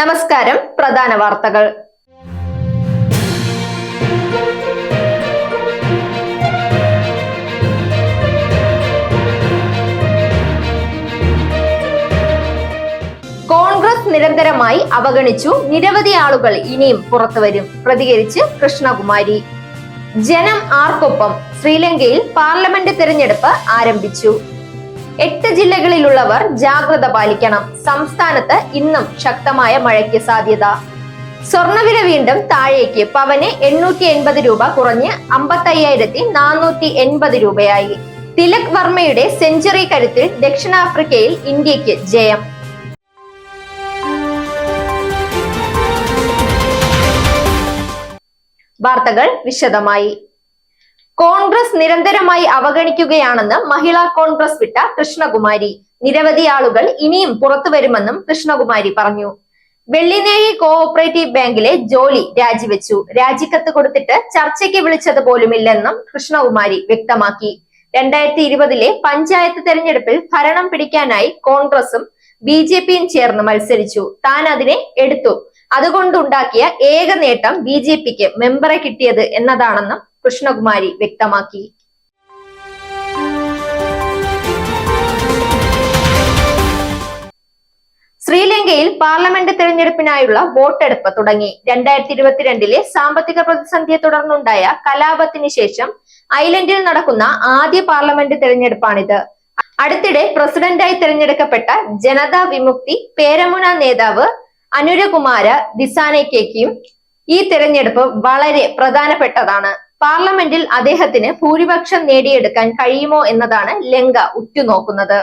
നമസ്കാരം പ്രധാന വാർത്തകൾ. കോൺഗ്രസ് നിരന്തരമായി അവഗണിച്ചു നിരവധി ആളുകൾ ഇനിയും പുറത്തുവരും പ്രതികരിച്ച് കൃഷ്ണകുമാരി. ജനം ആർക്കൊപ്പം? ശ്രീലങ്കയിൽ പാർലമെന്റ് തെരഞ്ഞെടുപ്പ് ആരംഭിച്ചു. എട്ട് ജില്ലകളിലുള്ളവർ ജാഗ്രത പാലിക്കണം. സംസ്ഥാനത്ത് ഇന്നും ശക്തമായ മഴയ്ക്ക് സാധ്യത. സ്വർണവില വീണ്ടും താഴേക്ക്. പവന് എണ്ണൂറ്റി എൺപത് രൂപ കുറഞ്ഞ് അമ്പത്തയ്യായിരത്തി നാനൂറ്റി എൺപത് രൂപയായി. തിലക് വർമ്മയുടെ സെഞ്ചുറി കരുത്തിൽ ദക്ഷിണാഫ്രിക്കയിൽ ഇന്ത്യയ്ക്ക് ജയം. വാർത്തകൾ വിശദമായി. കോൺഗ്രസ് നിരന്തരമായി അവഗണിക്കുകയാണെന്ന് മഹിളാ കോൺഗ്രസ് വിട്ട കൃഷ്ണകുമാരി. നിരവധി ആളുകൾ ഇനിയും പുറത്തു വരുമെന്നും കൃഷ്ണകുമാരി പറഞ്ഞു. വെള്ളിനേഴി കോഓപ്പറേറ്റീവ് ബാങ്കിലെ ജോലി രാജിവെച്ചു. രാജിക്കത്ത് കൊടുത്തിട്ട് ചർച്ചയ്ക്ക് വിളിച്ചത് പോലുമില്ലെന്നും കൃഷ്ണകുമാരി വ്യക്തമാക്കി. രണ്ടായിരത്തി ഇരുപതിലെ പഞ്ചായത്ത് തെരഞ്ഞെടുപ്പിൽ ഭരണം പിടിക്കാനായി കോൺഗ്രസും ബി ജെ പിയും ചേർന്ന് മത്സരിച്ചു. താൻ അതിനെ എടുത്തു. അതുകൊണ്ടുണ്ടാക്കിയ ഏക നേട്ടം ബി ജെ പിക്ക് മെമ്പറെ കിട്ടിയത് എന്നതാണെന്നും കൃഷ്ണകുമാരി വ്യക്തമാക്കി. ശ്രീലങ്കയിൽ പാർലമെന്റ് തെരഞ്ഞെടുപ്പിനായുള്ള വോട്ടെടുപ്പ് തുടങ്ങി. രണ്ടായിരത്തി ഇരുപത്തിരണ്ടിലെ സാമ്പത്തിക പ്രതിസന്ധിയെ തുടർന്നുണ്ടായ കലാപത്തിന് ശേഷം ഐലൻഡിൽ നടക്കുന്ന ആദ്യ പാർലമെന്റ് തെരഞ്ഞെടുപ്പാണിത്. അടുത്തിടെ പ്രസിഡന്റായി തെരഞ്ഞെടുക്കപ്പെട്ട ജനതാ വിമുക്തി പേരമുന നേതാവ് അനുരകുമാര ദിസാനയ്ക്കും ഈ തെരഞ്ഞെടുപ്പ് വളരെ പ്രധാനപ്പെട്ടതാണ്. പാർലമെന്റിൽ അദ്ദേഹത്തിന് ഭൂരിപക്ഷം നേടിയെടുക്കാൻ കഴിയുമോ എന്നതാണ് ലങ്ക ഉറ്റുനോക്കുന്നത്.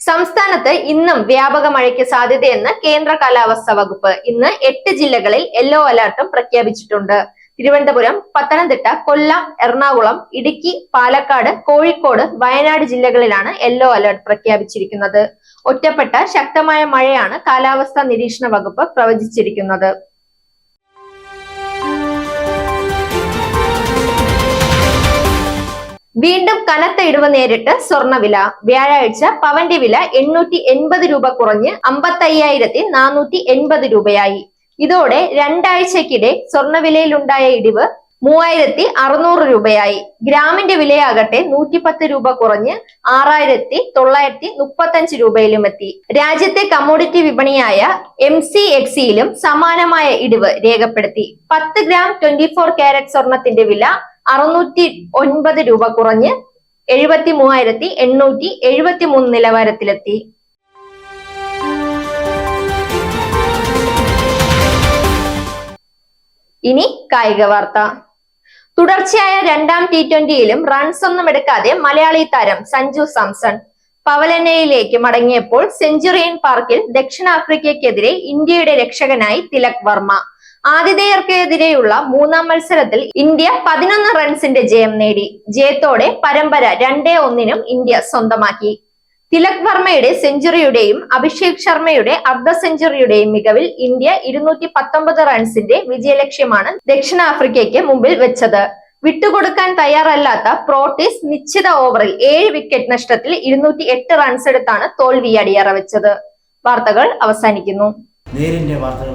സംസ്ഥാനത്ത് ഇന്നും വ്യാപക മഴയ്ക്ക് സാധ്യതയെന്ന് കേന്ദ്ര കാലാവസ്ഥാ വകുപ്പ് ഇന്ന് എട്ട് ജില്ലകളിൽ യെല്ലോ അലർട്ടും പ്രഖ്യാപിച്ചിട്ടുണ്ട്. തിരുവനന്തപുരം പത്തനംതിട്ട കൊല്ലം എറണാകുളം ഇടുക്കി പാലക്കാട് കോഴിക്കോട് വയനാട് ജില്ലകളിലാണ് യെല്ലോ അലർട്ട് പ്രഖ്യാപിച്ചിരിക്കുന്നത്. ഒറ്റപ്പെട്ട ശക്തമായ മഴയാണ് കാലാവസ്ഥാ നിരീക്ഷണ വകുപ്പ് പ്രവചിച്ചിരിക്കുന്നത്. വീണ്ടും കനത്ത ഇടിവ് നേരിട്ട് സ്വർണവില. വ്യാഴാഴ്ച പവന്റെ വില എണ്ണൂറ്റി എൺപത് രൂപ കുറഞ്ഞ് അമ്പത്തയ്യായിരത്തി നാനൂറ്റി എൺപത് രൂപയായി. ഇതോടെ രണ്ടാഴ്ചക്കിടെ സ്വർണവിലയിലുണ്ടായ ഇടിവ് മൂവായിരത്തി അറുന്നൂറ് രൂപയായി. ഗ്രാമിന്റെ വിലയാകട്ടെ നൂറ്റിപ്പത്ത് രൂപ കുറഞ്ഞ് ആറായിരത്തി തൊള്ളായിരത്തി മുപ്പത്തഞ്ച് രൂപയിലും എത്തി. രാജ്യത്തെ കമ്മോഡിറ്റി വിപണിയായ എം സി എക്സിയിലും സമാനമായ ഇടിവ് രേഖപ്പെടുത്തി. പത്ത് ഗ്രാം ട്വന്റി ഫോർ കാരറ്റ് സ്വർണത്തിന്റെ വില അറുന്നൂറ്റി ഒൻപത് രൂപ കുറഞ്ഞ് എഴുപത്തി മൂവായിരത്തി എണ്ണൂറ്റി എഴുപത്തി മൂന്ന് നിലവാരത്തിലെത്തി. ഇനി കായിക വാർത്ത. തുടർച്ചയായ രണ്ടാം ടി ട്വന്റിയിലും റൺസ് ഒന്നും എടുക്കാതെ മലയാളി താരം സഞ്ജു സാംസൺ പവലനയിലേക്ക് മടങ്ങിയപ്പോൾ സെഞ്ചുറിയൻ പാർക്കിൽ ദക്ഷിണാഫ്രിക്കയ്ക്കെതിരെ ഇന്ത്യയുടെ രക്ഷകനായി തിലക് വർമ്മ. ആതിഥേയർക്കെതിരെയുള്ള മൂന്നാം മത്സരത്തിൽ ഇന്ത്യ പതിനൊന്ന് റൺസിന്റെ ജയം നേടി. ജയത്തോടെ പരമ്പര രണ്ടേ ഒന്നിനും ഇന്ത്യ സ്വന്തമാക്കി. തിലക് വർമ്മയുടെ സെഞ്ചുറിയുടെയും അഭിഷേക് ശർമ്മയുടെ അർദ്ധ സെഞ്ചുറിയുടെയും മികവിൽ ഇന്ത്യ ഇരുന്നൂറ്റി പത്തൊമ്പത് റൺസിന്റെ വിജയലക്ഷ്യമാണ് ദക്ഷിണാഫ്രിക്കയ്ക്ക് മുമ്പിൽ വെച്ചത്. വിട്ടുകൊടുക്കാൻ തയ്യാറല്ലാത്ത പ്രോട്ടീസ് നിശ്ചിത ഓവറിൽ ഏഴ് വിക്കറ്റ് നഷ്ടത്തിൽ ഇരുന്നൂറ്റി എട്ട് റൺസ് എടുത്താണ് തോൽവി അടിയറവെച്ചത്. വാർത്തകൾ അവസാനിക്കുന്നു. നേരിന്റെ വാർത്തകൾ